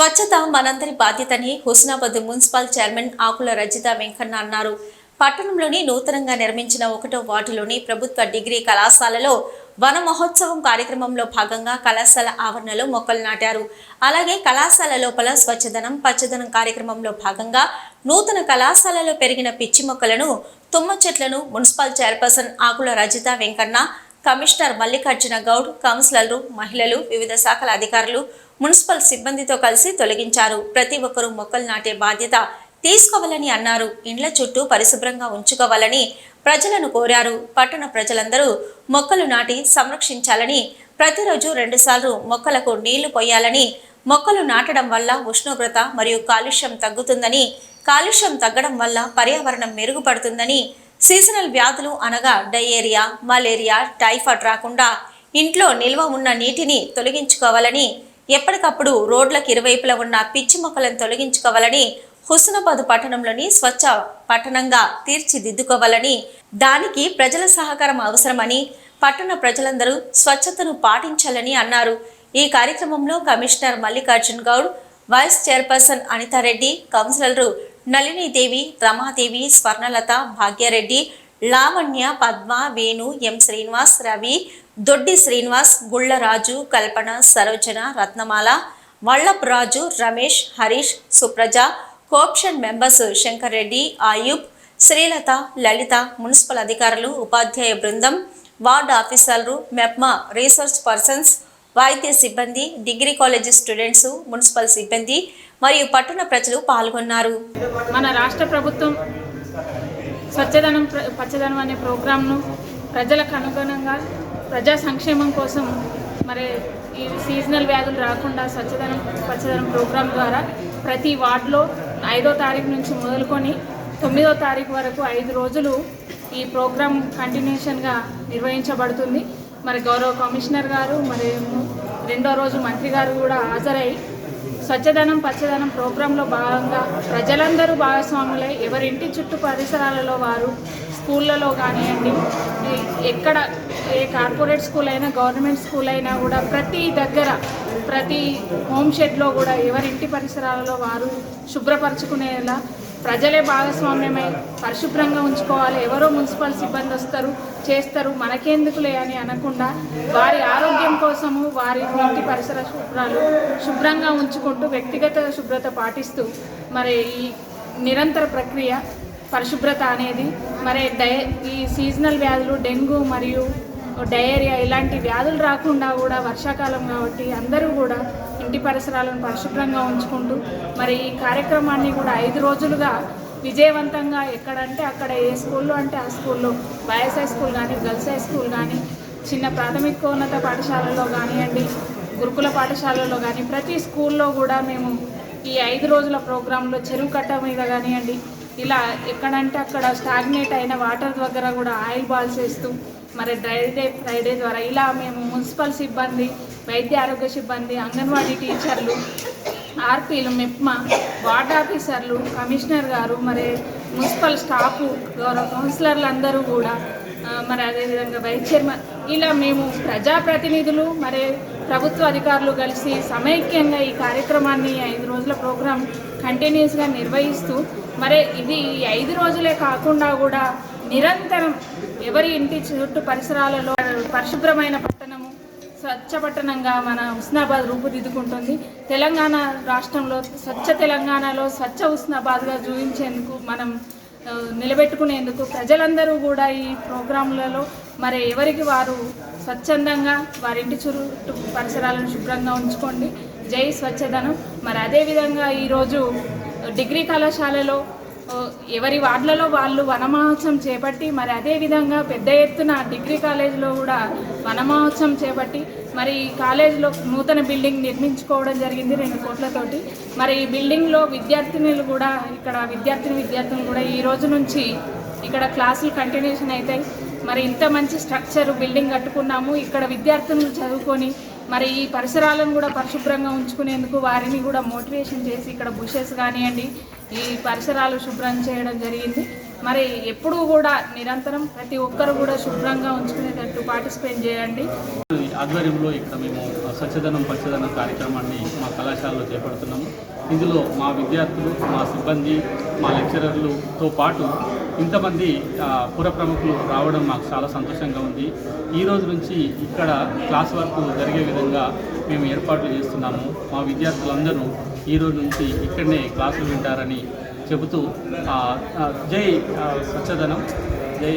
స్వచ్ఛత మనందరి బాధ్యతని హుస్నాబాద్ మున్సిపల్ చైర్మన్ ఆకుల రజిత వెంకన్న అన్నారు. పట్టణంలోని నూతనంగా నిర్మించిన ఒకటో వార్డులోని ప్రభుత్వ డిగ్రీ కళాశాలలో వన మహోత్సవం కార్యక్రమంలో భాగంగా కళాశాల ఆవరణలో మొక్కలు నాటారు. అలాగే కళాశాల లోపల స్వచ్ఛదనం పచ్చదనం కార్యక్రమంలో భాగంగా నూతన కళాశాలలో పెరిగిన పిచ్చి మొక్కలను తుమ్మ చెట్లను municipal chairperson Akula Rajitha Venkanna commissioner Mallikarjuna Goud కౌన్సిలర్లు మహిళలు వివిధ శాఖల అధికారులు మున్సిపల్ సిబ్బందితో కలిసి తొలగించారు. ప్రతి ఒక్కరూ మొక్కలు నాటే బాధ్యత తీసుకోవాలని అన్నారు. ఇండ్ల చుట్టూ పరిశుభ్రంగా ఉంచుకోవాలని ప్రజలను కోరారు. పట్టణ ప్రజలందరూ మొక్కలు నాటి సంరక్షించాలని ప్రతిరోజు రెండుసార్లు మొక్కలకు నీళ్ళు పోయాలని మొక్కలు నాటడం వల్ల ఉష్ణోగ్రత మరియు కాలుష్యం తగ్గుతుందని కాలుష్యం తగ్గడం వల్ల పర్యావరణం మెరుగుపడుతుందని సీజనల్ వ్యాధులు అనగా డయేరియా మలేరియా టైఫాయిడ్ రాకుండా ఇంట్లో నిల్వ ఉన్న నీటిని తొలగించుకోవాలని ఎప్పటికప్పుడు రోడ్లకు ఇరువైపులా ఉన్న పిచ్చి మొక్కలను తొలగించుకోవాలని హుస్నాబాద్ పట్టణంలోని స్వచ్ఛ పట్టణంగా తీర్చిదిద్దుకోవాలని దానికి ప్రజల సహకారం అవసరమని పట్టణ ప్రజలందరూ స్వచ్ఛతను పాటించాలని అన్నారు. ఈ కార్యక్రమంలో commissioner Mallikarjun Goud vice chairperson Anitha Reddy కౌన్సిలర్లు Nalinidevi Ramadevi Swarnalatha Bhagyareddy Lavanya Padma Venu M Srinivas Ravi Doddi Srinivas Gullaraju Kalpana Sarojana Ratnamala Vallap Raju Ramesh Harish Supraja cooption members Shankar Reddy Ayub Srilatha Lalitha municipal అధికారులు ఉపాధ్యాయ బృందం ward ఆఫీసర్లు MEPMA research persons వైద్య సిబ్బంది degree college students municipal సిబ్బంది మరియు పట్టణ ప్రజలు పాల్గొన్నారు. మన రాష్ట్ర ప్రభుత్వం స్వచ్ఛదనం పచ్చదనం అనే ప్రోగ్రాంను ప్రజలకు అనుగుణంగా ప్రజా సంక్షేమం కోసం మరి ఈ సీజనల్ వ్యాధులు రాకుండా స్వచ్ఛదనం పచ్చదనం ప్రోగ్రాం ద్వారా ప్రతి వార్డులో ఐదో తారీఖు నుంచి మొదలుకొని తొమ్మిదో తారీఖు వరకు ఐదు రోజులు ఈ ప్రోగ్రాం కంటిన్యూషన్గా నిర్వహించబడుతుంది. మరి గౌరవ కమిషనర్ గారు మరి రెండో రోజు మంత్రి గారు కూడా హాజరై స్వచ్ఛదనం పచ్చదనం ప్రోగ్రాంలో భాగంగా ప్రజలందరూ భాగస్వాములై ఎవరింటి చుట్టూ పరిసరాలలో వారు స్కూళ్ళలో కానివ్వండి ఎక్కడ ఏ కార్పొరేట్ స్కూల్ అయినా గవర్నమెంట్ స్కూల్ అయినా కూడా ప్రతి దగ్గర ప్రతి హోమ్ షెడ్లో కూడా ఎవరింటి పరిసరాలలో వారు శుభ్రపరచుకునేలా ప్రజలే భాగస్వామ్యమై పరిశుభ్రంగా ఉంచుకోవాలి. ఎవరో మున్సిపల్ సిబ్బంది వస్తారు చేస్తారు మనకెందుకులే అని అనకుండా వారి ఆరోగ్యం కోసము వారి ఇంటి పరిసర శుభ్రాలు శుభ్రంగా ఉంచుకుంటూ వ్యక్తిగత శుభ్రత పాటిస్తూ మరి ఈ నిరంతర ప్రక్రియ పరిశుభ్రత అనేది మరి డయ ఈ సీజనల్ వ్యాధులు డెంగ్యూ మరియు డయేరియా ఇలాంటి వ్యాధులు రాకుండా కూడా వర్షాకాలం కాబట్టి అందరూ కూడా ఇంటి పరిసరాలను పరిశుభ్రంగా ఉంచుకుంటూ మరి ఈ కార్యక్రమాన్ని కూడా ఐదు రోజులుగా విజయవంతంగా ఎక్కడంటే అక్కడ ఏ స్కూల్లో అంటే ఆ స్కూల్లో బాయ్స్ హై స్కూల్ కానీ గర్ల్స్ హై స్కూల్ కానీ చిన్న ప్రాథమికోన్నత పాఠశాలలో కానివ్వండి గురుకుల పాఠశాలలో కానీ ప్రతి స్కూల్లో కూడా మేము ఈ ఐదు రోజుల ప్రోగ్రాంలో చెరువు కట్ట మీద కానివ్వండి ఇలా ఎక్కడంటే అక్కడ స్టాగ్నేట్ అయిన వాటర్ దగ్గర కూడా ఆయిల్ బాల్స్ వేస్తూ మరి డ్రై డే ఫ్రైడే ద్వారా ఇలా మేము మున్సిపల్ సిబ్బంది వైద్య ఆరోగ్య సిబ్బంది అంగన్వాడీ టీచర్లు ఆర్పీలు మెప్మా వార్డ్ ఆఫీసర్లు కమిషనర్ గారు మరి మున్సిపల్ స్టాఫ్ గౌరవ కౌన్సిలర్లు అందరూ కూడా మరి అదేవిధంగా వైస్ చైర్మన్ ఇలా మేము ప్రజాప్రతినిధులు మరి ప్రభుత్వ అధికారులు కలిసి సమైక్యంగా ఈ కార్యక్రమాన్ని ఐదు రోజుల ప్రోగ్రాం కంటిన్యూస్గా నిర్వహిస్తూ మరి ఇది ఈ ఐదు రోజులే కాకుండా కూడా నిరంతరం ఎవరి ఇంటి చుట్టూ పరిసరాలలో పరిశుభ్రమైన పట్టణము స్వచ్ఛ పట్టణంగా మన హుస్నాబాద్ రూపుదిద్దుకుంటుంది. తెలంగాణ రాష్ట్రంలో స్వచ్ఛ తెలంగాణలో స్వచ్ఛ హుస్నాబాద్గా చూపించేందుకు మనం నిలబెట్టుకునేందుకు ప్రజలందరూ కూడా ఈ ప్రోగ్రాంలలో మరి ఎవరికి వారు స్వచ్ఛందంగా వారి ఇంటి చుట్టూ పరిసరాలను శుభ్రంగా ఉంచుకోండి. జై స్వచ్ఛదనం. మరి అదేవిధంగా ఈరోజు డిగ్రీ కళాశాలలో ఎవరి వార్డులలో వాళ్ళు వనమహోత్సవం చేపట్టి మరి అదేవిధంగా పెద్ద ఎత్తున డిగ్రీ కాలేజీలో కూడా వనమహోత్సవం చేపట్టి మరి ఈ కాలేజీలో నూతన బిల్డింగ్ నిర్మించుకోవడం జరిగింది రెండు కోట్లతోటి. మరి ఈ బిల్డింగ్లో విద్యార్థినులు కూడా ఇక్కడ విద్యార్థిని విద్యార్థులు కూడా ఈ రోజు నుంచి ఇక్కడ క్లాసులు కంటిన్యూషన్ అవుతాయి మరి ఇంత మంచి స్ట్రక్చర్ బిల్డింగ్ కట్టుకున్నాము. ఇక్కడ విద్యార్థులు చదువుకొని మరి ఈ పరిసరాలను కూడా పరిశుభ్రంగా ఉంచుకునేందుకు వారిని కూడా మోటివేషన్ చేసి ఇక్కడ బుషెస్ కానివ్వండి ఈ పరిసరాలు శుభ్రం చేయడం జరిగింది. మరి ఎప్పుడూ కూడా నిరంతరం ప్రతి ఒక్కరు కూడా శుభ్రంగా ఉంచుకునేటట్టు పార్టిసిపేట్ చేయండి. ఆధ్వర్యంలో ఇక్కడ మేము స్వచ్ఛదనం పచ్చదనం కార్యక్రమాన్ని మా కళాశాలలో చేపడుతున్నాము. ఇందులో మా విద్యార్థులు మా సిబ్బంది మా లెక్చరర్లుతో పాటు ఇంతమంది పుర ప్రముఖులు రావడం మాకు చాలా సంతోషంగా ఉంది. ఈ రోజు నుంచి ఇక్కడ క్లాస్ వర్క్ జరిగే విధంగా మేము ఏర్పాట్లు చేస్తున్నాము. మా విద్యార్థులందరూ ఈ రోజు నుంచి ఇక్కడనే క్లాసులు వింటారని చెబుతూ జై స్వచ్ఛదనం జై